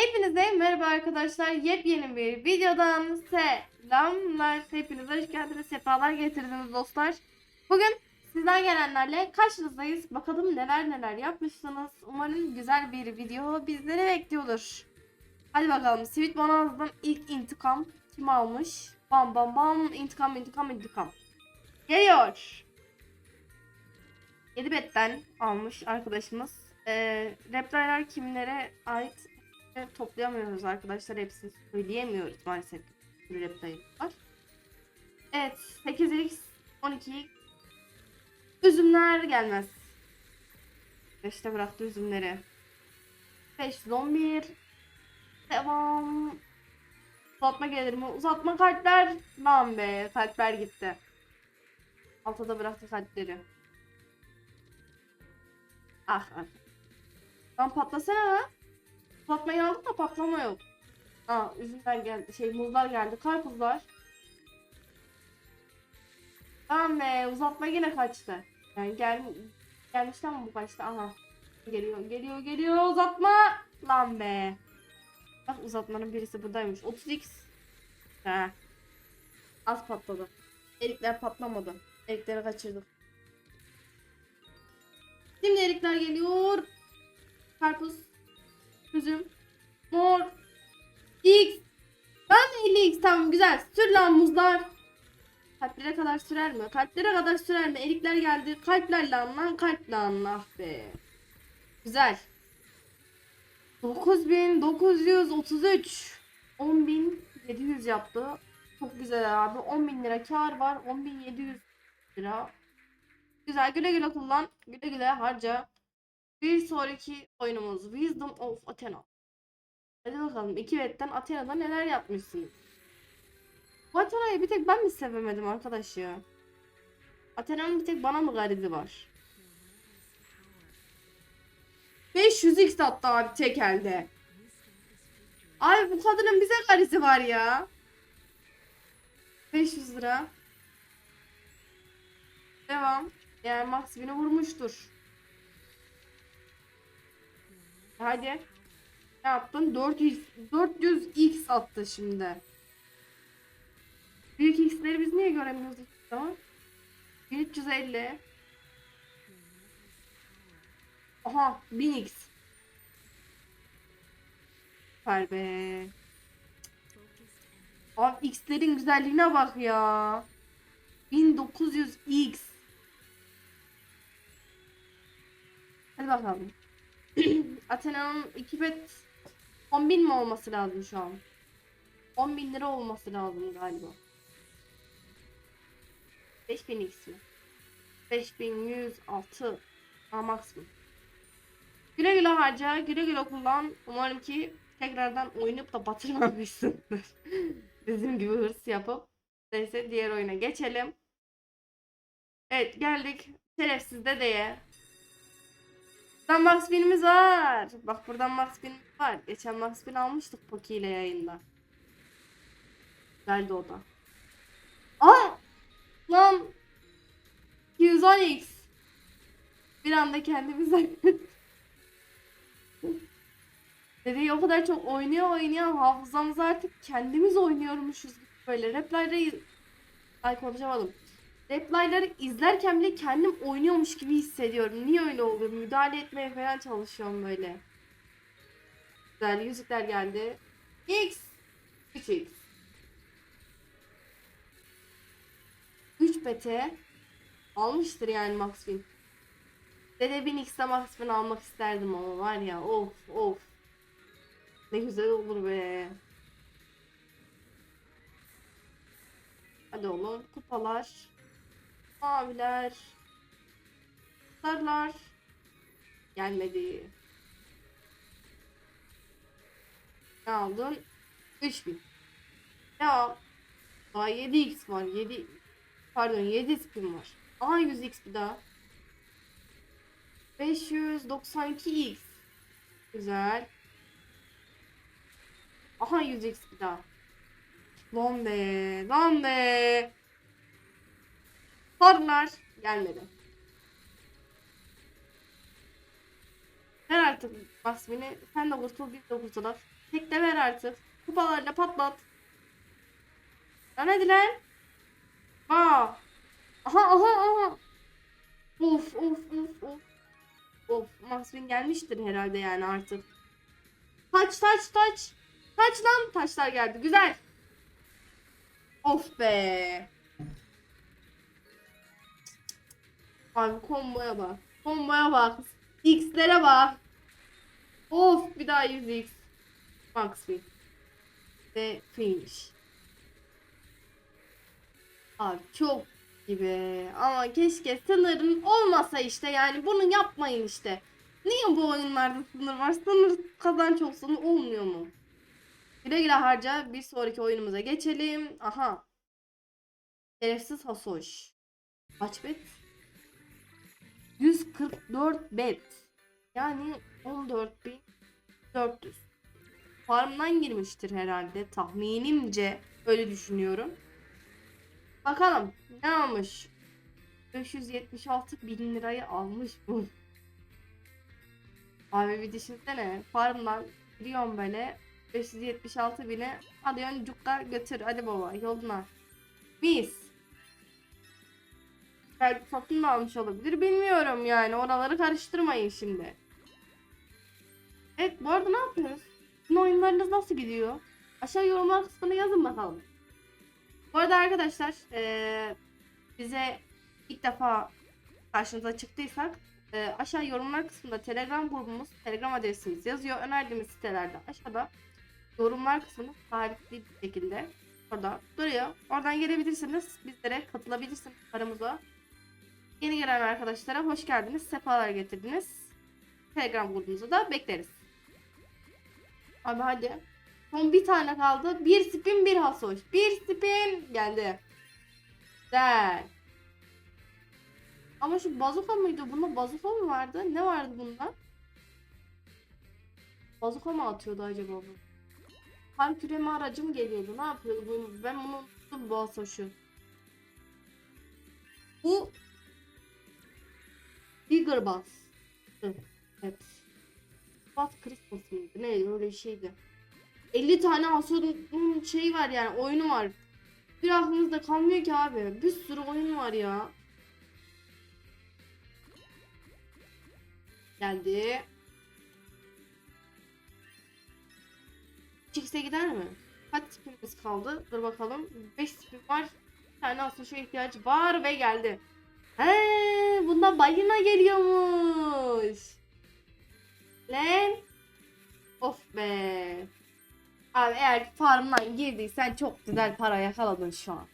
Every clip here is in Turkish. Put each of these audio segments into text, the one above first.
Hepinize merhaba arkadaşlar. Yepyeni bir videodan selamlar. Hepiniz hoş geldiniz. Sefalar getirdiniz dostlar. Bugün sizden gelenlerle karşınızdayız. Bakalım neler neler yapmışsınız. Umarım güzel bir video bizleri bekliyordur. Hadi bakalım. Sweet Bonanza'dan ilk intikam kim almış? Bam bam bam. İntikam intikam intikam. Geliyor. 7 betten almış arkadaşımız. Ee, replaylar kimlere ait toplayamıyoruz arkadaşlar. Hepsini söyleyemiyoruz maalesef. Bir replayı var. Evet. 8x 12 üzümler gelmez. İşte bıraktı üzümleri. 511 Devam. Uzatma gelir mi? Uzatma kalpler. Lan be. Kalpler gitti. Altada bıraktı kalpleri. Ah ah. Lan patlasana lan. Patlamayı aldık da patlama yok. Aa üzümler geldi. Şey muzlar geldi. Karpuzlar. Tamam be uzatma yine kaçtı. Yani gel gelmişti ama bu kaçtı. Aha. Geliyor geliyor geliyor uzatma. Lan be. Bak uzatmanın birisi buradaymış. 30x. He. Az patladı. Erikler patlamadı. Erikleri kaçırdık. Şimdi erikler geliyor. Karpuz. Üzüm. Mor. X. Ben 50x tamam güzel. Sür lan muzlar. Kalplere kadar sürer mi? Kalplere kadar sürer mi? Erikler geldi. Kalpler lan lan kalp lan ah be. Güzel. 9933 10700 yaptı. Çok güzel abi. 10.000 lira kar var. 10.700 lira. Güzel güle güle kullan. Güle güle harca. Bir sonraki oyunumuz Wisdom of Athena. Hadi bakalım. iki vetten Athena'da neler yapmışsınız? Bu Athena'yı bir tek ben mi sevemedim arkadaş ya? Athena'nın bir tek bana mı garizi var? 500x attı abi tek elde. Abi bu kadının bize garizi var ya. 500 lira. Devam. Yani Max vurmuştur. Hadi. Ne yaptın? 400 400x attı şimdi. Büyük x'leri biz niye göremiyoruz hiç zaman? 1350. Aha 1000x. Süper be. Abi x'lerin güzelliğine bak ya. 1900x. Hadi bakalım. Athena'nın 2 bet 10.000 mi olması lazım şu an? 10.000 lira olması lazım galiba. 5000 x mi? 5106 Aa maksimum. Güle güle harca, güle güle kullan. Umarım ki tekrardan oynayıp da batırmamışsındır. Bizim gibi hırs yapıp. Neyse diğer oyuna geçelim. Evet geldik. Şerefsiz dedeye. Buradan Max Pin'imiz var. Bak buradan Max Pin var. Geçen Max Pin almıştık Poki ile yayında. Güzeldi o da. Aa! Lan! 210x. Bir anda kendimize Dedeyi o kadar çok oynuyor oynuyor hafızamız artık kendimiz oynuyormuşuz böyle. Replayları Ay konuşamadım. Replayları izlerken bile kendim oynuyormuş gibi hissediyorum. Niye öyle oluyor? Müdahale etmeye falan çalışıyorum böyle. Güzel yüzükler geldi. X 3x 3 bete almıştır yani Max Win. Dede 1000x'de Max Win almak isterdim ama var ya of of. Ne güzel olur be. Hadi oğlum kupalar. Maviler. Sarılar. Gelmedi. Ne aldın? 3000. Ya daha 7x var. 7 pardon 7 spin var. Aha 100x bir daha. 592x. Güzel. Aha 100x bir daha. Lan be. Lan be. Sarılar gelmedi. Ver artık Maxwell'i. Sen de kurtul biz de kurtulalım. Tek de ver artık. Kupalarla patlat. Lan hadi lan. Aa. Aha aha aha. Of of of of. Of Maxwell gelmiştir herhalde yani artık. Taç taç taç. Taç lan taşlar geldi. Güzel. Of be. Abi komboya bak. Komboya bak. X'lere bak. Of bir daha 100x. Maxwell. Ve finish. Abi çok gibi. Ama keşke sınırın olmasa işte yani bunu yapmayın işte. Niye bu oyunlarda sınır var? Sınır kazanç olsun olmuyor mu? Güle güle harca bir sonraki oyunumuza geçelim. Aha. Şerefsiz Hasoş. Kaç bet? 144 bet. Yani 14.400. Farmdan girmiştir herhalde tahminimce öyle düşünüyorum. Bakalım ne almış? 576 bin lirayı almış bu. Abi bir düşünsene farmdan giriyorum böyle 576 bine alıyorsun cukka götür hadi baba yoluna. Mis. Belki satın da almış olabilir bilmiyorum yani oraları karıştırmayın şimdi. Evet bu arada ne yapıyoruz? Sizin oyunlarınız nasıl gidiyor? Aşağı yorumlar kısmına yazın bakalım. Bu arada arkadaşlar eee, bize ilk defa karşınıza çıktıysak eee, aşağı yorumlar kısmında telegram grubumuz, telegram adresimiz yazıyor. Önerdiğimiz sitelerde aşağıda yorumlar kısmını sabitli bir şekilde orada duruyor. Oradan gelebilirsiniz. Bizlere katılabilirsiniz aramıza. Yeni gelen arkadaşlara hoş geldiniz. Sefalar getirdiniz. Telegram grubumuza da bekleriz. Abi hadi. Son bir tane kaldı. Bir spin bir hasoş. Bir spin geldi. Güzel. Ama şu bazuka mıydı? Bunda bazuka mı vardı? Ne vardı bunda? Bazuka mı atıyordu acaba bu? Kan küreme aracı mı geliyordu? Ne yapıyordu? Ben bunu unuttum bu hasoşu. Bu Bigger Bass. Evet. Bass Christmas mıydı? Neydi öyle şeydi. 50 tane Asod'un şeyi var yani oyunu var. Bir aklınızda kalmıyor ki abi. Bir sürü oyun var ya. Geldi. X'e gider mi? Kaç spinimiz kaldı? Dur bakalım. 5 spin var. Bir tane Asod'a ihtiyacı var ve geldi. He, bundan balina geliyormuş. Lan. Of be. Abi eğer farmdan girdiysen çok güzel para yakaladın şu an.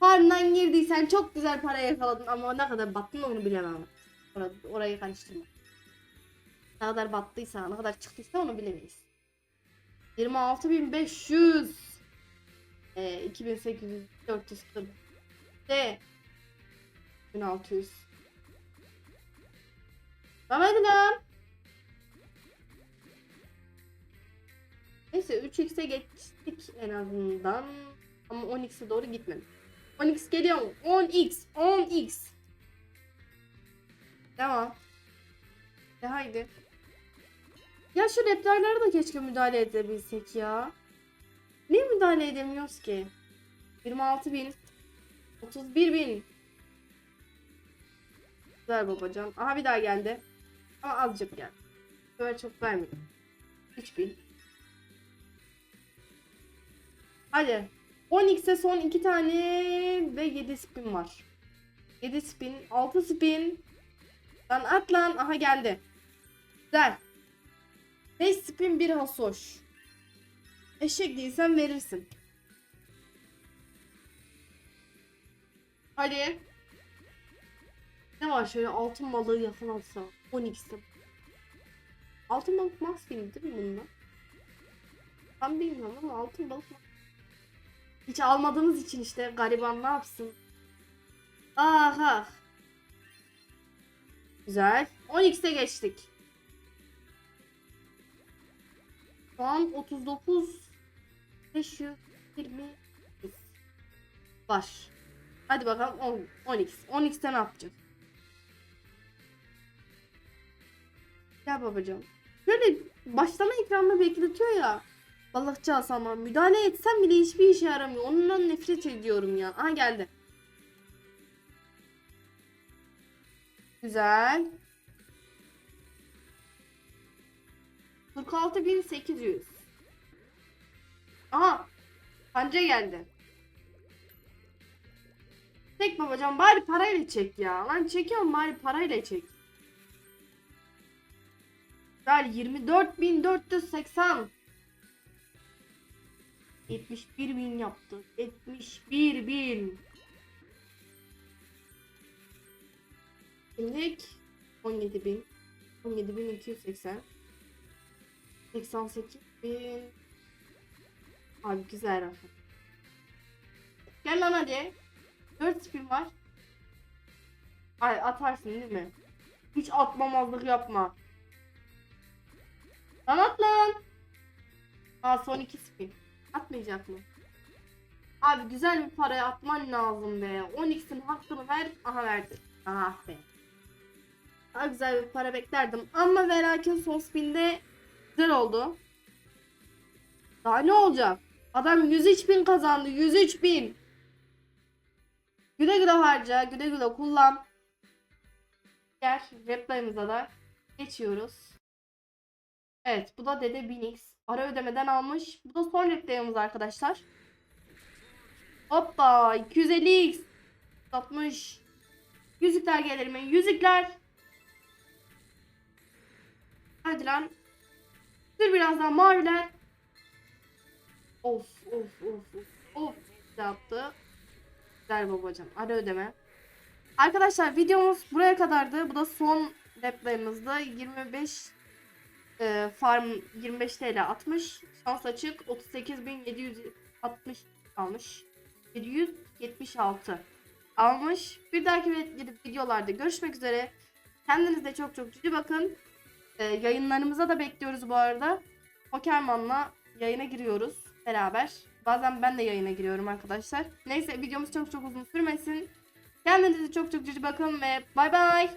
Farmdan girdiysen çok güzel para yakaladın ama ne kadar battın onu bilemem. Orayı, orayı karıştırma. Ne kadar battıysa, ne kadar çıktıysa onu bilemeyiz. 26.500 ee, 2800 440 de 1600 Tamam hadi lan. Neyse 3x'e geçtik en azından. Ama 10x'e doğru gitmedik. 10x geliyor mu? 10x. 10x. Devam. De haydi. Ya şu reptarlara da keşke müdahale edebilsek ya. Niye müdahale edemiyoruz ki? 26 bin. 31 bin. Güzel babacan. Aha bir daha geldi. Ama azıcık geldi. Böyle çok vermedim. 3000. Hadi. 10x'e son 2 tane ve 7 spin var. 7 spin, 6 spin. Lan at lan. Aha geldi. Güzel. 5 spin 1 hasoş. Eşek değilsen verirsin. Hadi. Ne var şöyle altın balığı yakalansa 12'si. Altın balık maskeli değil mi bunlar? Ben bilmiyorum ama altın balık Hiç almadığımız için işte gariban ne yapsın? Ah ah. Güzel. 12'e geçtik. Şu an 39 520 var. Hadi bakalım 10, 12. 12'te ne yapacağız? Gel babacığım. Şöyle başlama ekranını bekletiyor ya. Balıkçı Hasan'la müdahale etsem bile hiçbir işe yaramıyor. Ondan nefret ediyorum ya. Aha geldi. Güzel. 46.800. Aha. Panca geldi. Çek babacan bari parayla çek ya. Lan çekiyorum bari parayla çek. Güzel 24.480. 71 bin yaptı. 71 bin. Şimdilik 17 bin. 17 bin 280. 88 bin. Abi güzel rakam. Gel lan hadi. 4 spin var. Ay atarsın değil mi? Hiç atmamazlık yapma. Lan at lan. Aa son 2 spin. Atmayacak mı? Abi güzel bir paraya atman lazım be. 10x'in hakkını ver. Aha verdi. Ah be. Daha güzel bir para beklerdim. Ama ve lakin son spinde güzel oldu. Daha ne olacak? Adam 103 bin kazandı. 103 bin. Güle güle harca. Güle güle kullan. Diğer replayımıza da geçiyoruz. Evet bu da Dede Binix. Ara ödemeden almış. Bu da son replayımız arkadaşlar. Hoppa 250x 60 Yüzükler gelir mi? Yüzükler. Hadi lan. Dur birazdan maviler. Of of of of. Of yaptı. Güzel babacım. Ara ödeme. Arkadaşlar videomuz buraya kadardı. Bu da son replayımızdı. 25 e, farm 25 TL 60. Şans açık 38.760 almış. 776 almış. Bir dahaki videolarda görüşmek üzere. Kendinize çok çok cici bakın. E, yayınlarımıza da bekliyoruz bu arada. Pokerman'la yayına giriyoruz beraber. Bazen ben de yayına giriyorum arkadaşlar. Neyse videomuz çok çok uzun sürmesin. Kendinize çok çok cici bakın ve bay bay.